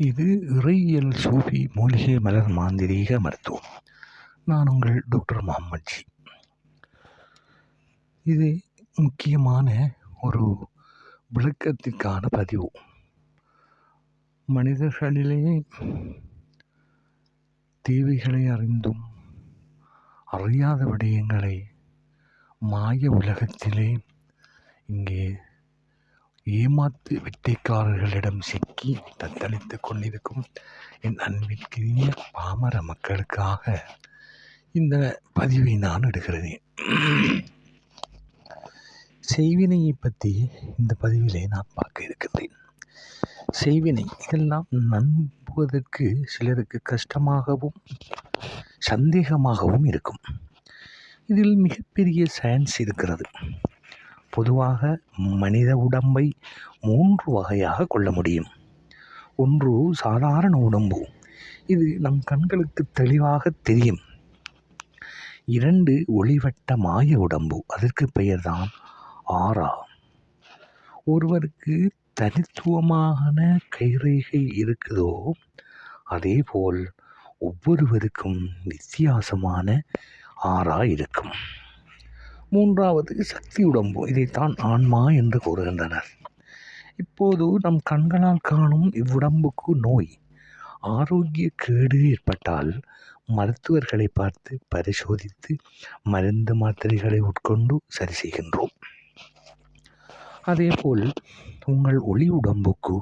இது இறையியல் சூஃபி மூலிகை மலர் மாந்திரீக மருத்துவம். நான் உங்கள் டாக்டர் முகமது ஜி இது முக்கியமான ஒரு விளக்கத்திற்கான பதிவு. மனிதர்களிலே தேவைகளை அறிந்தும் அறியாத விடயங்களை மாய உலகத்திலே இங்கே ஏமாத்து வித்தைக்காரர்களிடம் சிக்கி தத்தளித்து கொண்டிருக்கும் என் அன்பிற்கினிய பாமர மக்களுக்காக இந்த பதிவை நான் எடுக்கிறேன் செய்வினையை பற்றி இந்த பதிவிலே நான் பார்க்க இருக்கின்றேன். செய்வினை இதெல்லாம் நம்புவதற்கு சிலருக்கு கஷ்டமாகவும் சந்தேகமாகவும் இருக்கும். இதில் மிகப்பெரிய சயின்ஸ் இருக்கிறது. பொதுவாக மனித உடம்பை மூன்று வகையாக கொள்ள முடியும். ஒன்று சாதாரண உடம்பு. இது நம் கண்களுக்கு தெளிவாக தெரியும். இரண்டு ஒளிவட்ட மாய உடம்பு. அதற்கு பெயர்தான் ஆரா. ஒருவருக்கு தனித்துவமான கைரேகை இருக்குதோ அதேபோல் ஒவ்வொருவருக்கும் வித்தியாசமான ஆறா இருக்கும். மூன்றாவது சக்தி உடம்பு. இதைத்தான் ஆன்மா என்று கூறுகின்றனர். இப்போது நம் கண்களால் காணும் இவ்வுடம்புக்கு நோய். ஆரோக்கிய கேடு ஏற்பட்டால் மருத்துவர்களை பார்த்து பரிசோதித்து மருந்து மாத்திரைகளை உட்கொண்டு சரி செய்கின்றோம். அதேபோல் உங்கள் ஒளி உடம்புக்கு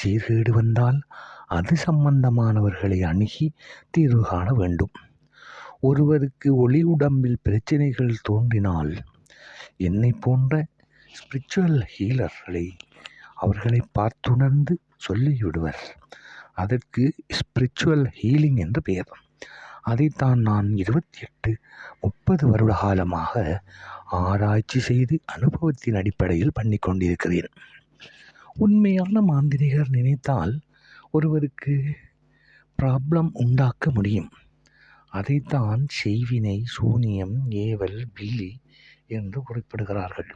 சீர்கேடு வந்தால் அது சம்பந்தமானவர்களை அணுகி தீர்வு காண வேண்டும். ஒருவருக்கு ஒளி உடம்பில் பிரச்சனைகள் தோன்றினால் என்னை போன்ற ஸ்பிரிச்சுவல் ஹீலர்களை அவர்களை பார்த்துணர்ந்து சொல்லிவிடுவர். அதற்கு ஸ்பிரிச்சுவல் ஹீலிங் என்று பெயர். அதைத்தான் நான் இருபத்தி எட்டு முப்பது வருட காலமாக ஆராய்ச்சி செய்து அனுபவத்தின் அடிப்படையில் பண்ணி கொண்டிருக்கிறேன். உண்மையான மாந்திரிகர் நினைத்தால் ஒருவருக்கு ப்ராப்ளம் உண்டாக்க முடியும். அதைத்தான் செய்வினை சூனியம் ஏவல் வில்லி என்று குறிப்பிடுகிறார்கள்.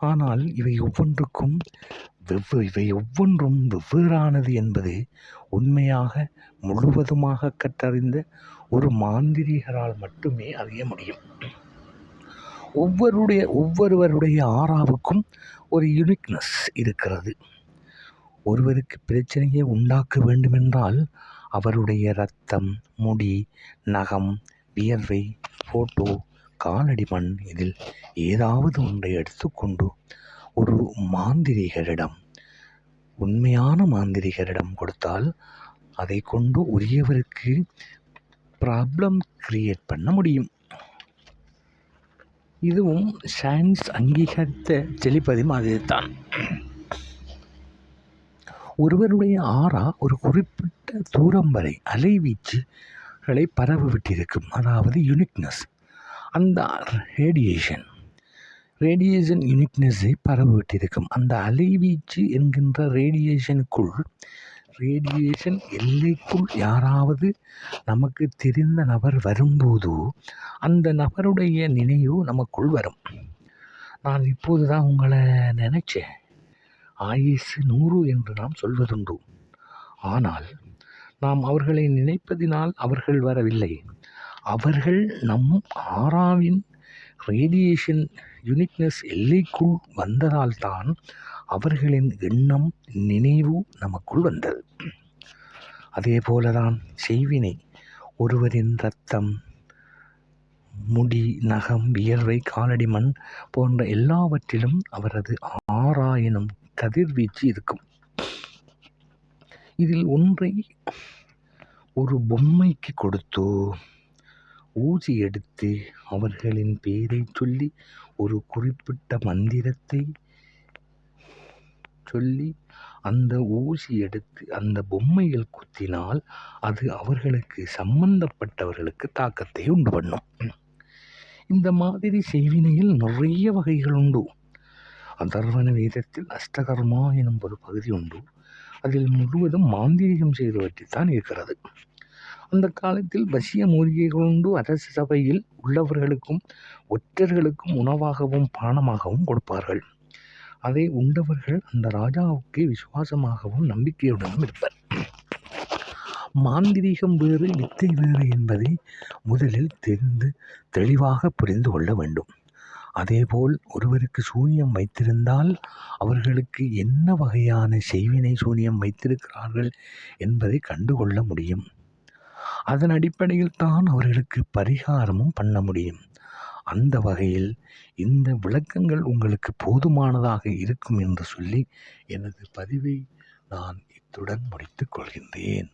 ஆனால் இவை ஒவ்வொன்றுக்கும் வெவ்வே இவை ஒவ்வொன்றும் வெவ்வேறானது என்பது உண்மையாக முழுவதுமாக கற்றறிந்த ஒரு மாந்திரிகரால் மட்டுமே அறிய முடியும். ஒவ்வொருடைய ஒவ்வொருவருடைய ஆறாவுக்கும் ஒரு யுனிக்னஸ் இருக்கிறது. ஒருவருக்கு பிரச்சனையை உண்டாக்க வேண்டுமென்றால் அவருடைய ரத்தம் முடி நகம் வியர்வை ஃபோட்டோ காலடி மண் இதில் ஏதாவது ஒன்றை எடுத்துக்கொண்டு ஒரு மாந்திரிகரிடம் உண்மையான மாந்திரிகரிடம் கொடுத்தால் அதை கொண்டு உரியவருக்கு ப்ராப்ளம் கிரியேட் பண்ண முடியும். இதுவும் சயின்ஸ் அங்கீகரித்த தெளிப்பதி மாதிரி தான் ஒருவருடைய ஆறா ஒரு குறிப்பிட்ட தூரம் வரை அலைவீச்சுகளை பரவ விட்டிருக்கும் அதாவது யுனிக்னஸ் அந்த ரேடியேஷன் ரேடியேஷன் யுனிக்னஸை பரவ விட்டிருக்கும் அந்த அலைவீச்சு என்கின்ற ரேடியேஷனுக்குள் ரேடியேஷன் எல்லைக்குள் யாராவது நமக்கு தெரிந்த நபர் வரும்போது அந்த நபருடைய நினைவு நமக்குள் வரும். நான் இப்போது தான் உங்களை நினச்சேன். ஆயுசு நூறு என்று நாம் சொல்வதுண்டு. ஆனால் நாம் அவர்களை நினைப்பதினால் அவர்கள் வரவில்லை. அவர்கள் நம் ஆறாவின் ரேடியேஷன் யுனிக்னஸ் எல்லைக்குள் வந்ததால்தான் அவர்களின் எண்ணம் நினைவு நமக்குள் வந்தது. அதே போலதான் செய்வினை. ஒருவரின் ரத்தம் முடி நகம் வியர்வை காலடி மண் போன்ற எல்லாவற்றிலும் அவரது ஆறாயினும் கதிர்வீச்சு இருக்கும். இதில் ஒன்றை ஒரு பொம்மைக்கு கொடுத்தோ ஊசி எடுத்து அவர்களின் பெயரை சொல்லி ஒரு குறிப்பிட்ட மந்திரத்தை சொல்லி அந்த ஊசி எடுத்து அந்த பொம்மையில் குத்தினால் அது அவர்களுக்கு சம்பந்தப்பட்டவர்களுக்கு தாக்கத்தை உண்டு பண்ணும். இந்த மாதிரி செய்வினையில் நிறைய வகைகள் உண்டு. அதர்வன வேதத்தில் அஷ்டகர்மா எனும் ஒரு பகுதி உண்டு. அதில் முழுவதும் மாந்திரிகம் செய்தவற்றைத்தான் இருக்கிறது. அந்த காலத்தில் வசிய மூலிகைகள் உண்டு. அரசு சபையில் உள்ளவர்களுக்கும் ஒற்றர்களுக்கும் உணவாகவும் பானமாகவும் கொடுப்பார்கள். அதை உண்டவர்கள் அந்த ராஜாவுக்கு விசுவாசமாகவும் நம்பிக்கையுடனும் இருப்பர். மாந்திரீகம் வேறு வித்தை வேறு என்பதை முதலில் தெரிந்து தெளிவாக புரிந்து கொள்ள வேண்டும். அதேபோல் ஒருவருக்கு சூனியம் வைத்திருந்தால் அவர்களுக்கு என்ன வகையான செய்வினை சூனியம் வைத்திருக்கிறார்கள் என்பதை கண்டுகொள்ள முடியும். அதன் அடிப்படையில் தான் அவர்களுக்கு பரிகாரமும் பண்ண முடியும். அந்த வகையில் இந்த விளக்கங்கள் உங்களுக்கு போதுமானதாக இருக்கும் என்று சொல்லி எனது பதிவை நான் இத்துடன் முடித்துக் கொள்கின்றேன்.